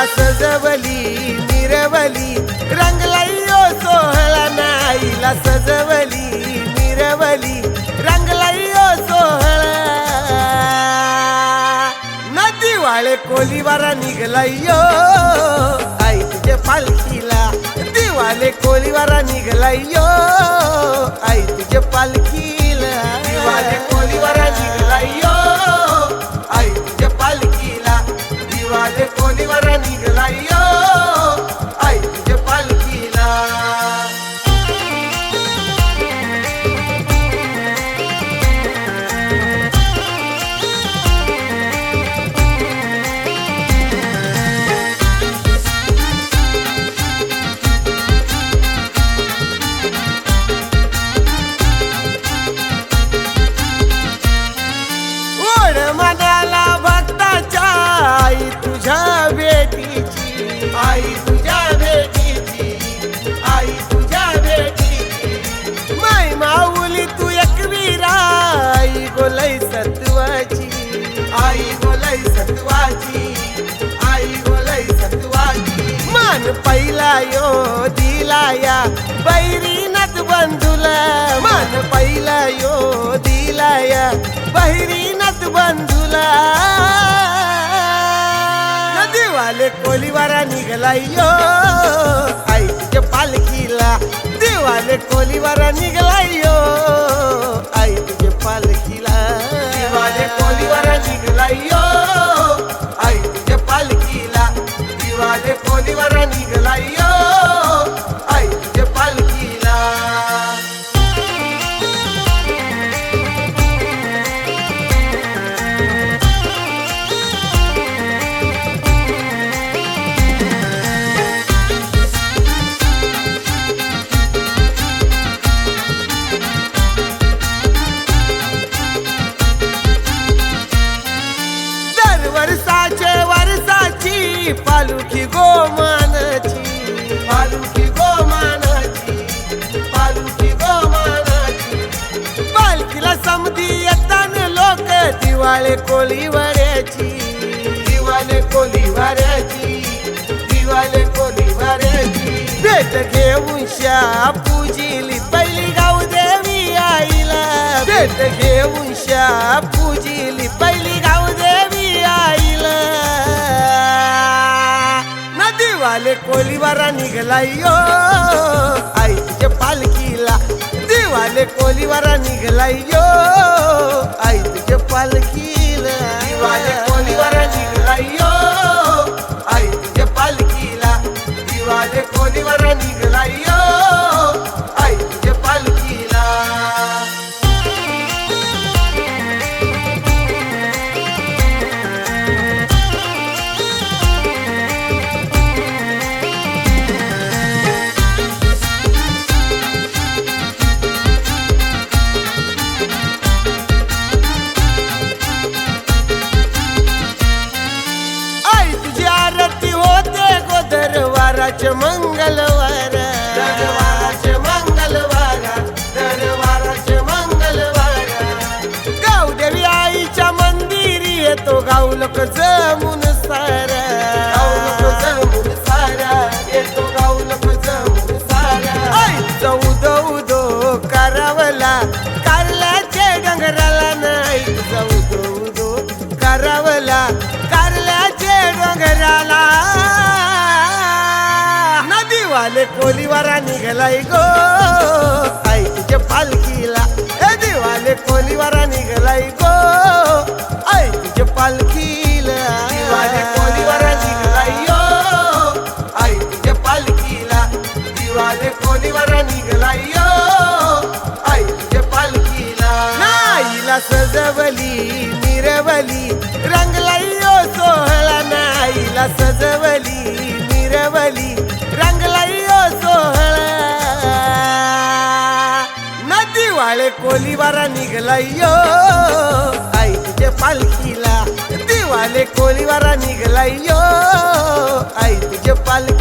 सोहळा सजवली मिरवली रंगलाई ओ सोहळा नाईला सजवली मिरवली रंगलाई ओ सोहळा. नदी वाळे कोलीवारा निघलायो आई तुझ्या पालखीला. दिवाले कोलीवारा निघलायो पहिला यो दिलाया बैरीनाथ बंधुला. मान पहिला यो दिलाया बहिरीनाथ बंधुला. नदीवाले कोलीवारा निघाला यो आई पालखीला. देवाले कोलीवारा निघाला यो आई पालखीला. पालुखी गोमानाची पालुखी गोमानाची पालुखी गोमानाची पालखीला समधी येताना लोक दिवाळे कोळीवाऱ्याची दिवाळे कोळीवाऱ्याची दिवाळे कोळीवाऱ्याची भेट घेऊन शा पूजिली पहिली गाव देवी आईला. भेट घेऊन शा पूजिली पहिली गाव आले कोलीवारा निघाला यो आई पालखीला दिवाले कोलीवारा निघाला यो आई पालखीला दिवाले कोलीवारा निघाला यो आई पालखीला दिवाले कोलीवारा निघाला यो दरबाराचे मंगलवार. दरबाराचे मंगलवार. दरबाराचे मंगलवार. गावदेवी आईच्या मंदिरी येतो गाव लोक जमून सारा. नदीवाले कोलीवारा निघालाय गो. आई तुझ्या पालखीला. ए दिवाले कोलीवारा निघालाय गो. आई तुझ्या पालखीला. दिवाले कोलीवारा निघालाय यो आई तुझ्या पालखीला. दिवाले कोलीवारा निघालाय यो आई तुझ्या पालखीला. नाईला सजवली मिरवली रंगलायो सोहळा तिला सजवली मिरवली रंगलायो सोहळा. नदीवाळे कोलीवारा निघलायो आई तुझ्या पालखीला दिवाले कोलीवारा निघलायो आई तुझ्या पालखी